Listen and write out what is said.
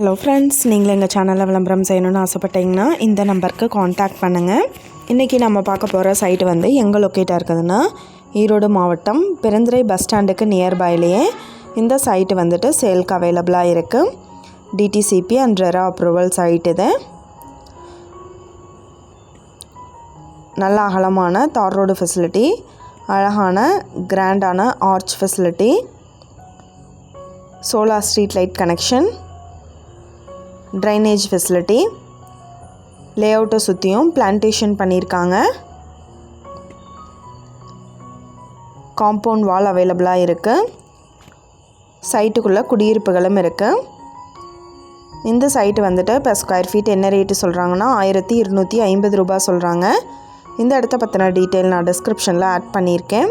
Hello friends நீங்கள் எங்கள் சேனலில் விளம்பரம் செய்யணும்னு ஆசைப்பட்டீங்கன்னா இந்த நம்பருக்கு காண்டாக்ட் பண்ணுங்கள் இன்றைக்கி நம்ம பார்க்க போகிற சைட்டு வந்து எங்கே லொக்கேட்டாக இருக்குதுன்னா ஈரோடு மாவட்டம் பெருந்துறை பஸ் ஸ்டாண்டுக்கு நியர்பைலேயே இந்த சைட்டு வந்துட்டு சேல்க்கு அவைலபிளாக இருக்குது DTCP and RERA approval site இது. நல்ல அகலமான தார் ரோடு ஃபெசிலிட்டி அழகான கிராண்டான arch facility solar street light connection drainage facility லேஅவுட்டை சுற்றியும் பிளான்டேஷன் பண்ணியிருக்காங்க. காம்பவுண்ட் வால் அவைலபிளாக இருக்குது சைட்டுக்குள்ளே குடியிருப்புகளும் இருக்குது இந்த சைட்டு வந்துட்டு இப்போ ஸ்கொயர் ஃபீட் என்ன ரேட்டு சொல்கிறாங்கன்னா ஆயிரத்தி இருநூற்றி ஐம்பது ரூபா சொல்கிறாங்க இந்த இடத்த பற்றின டீட்டெயில் நான் டிஸ்கிரிப்ஷனில் ஆட் பண்ணியிருக்கேன்.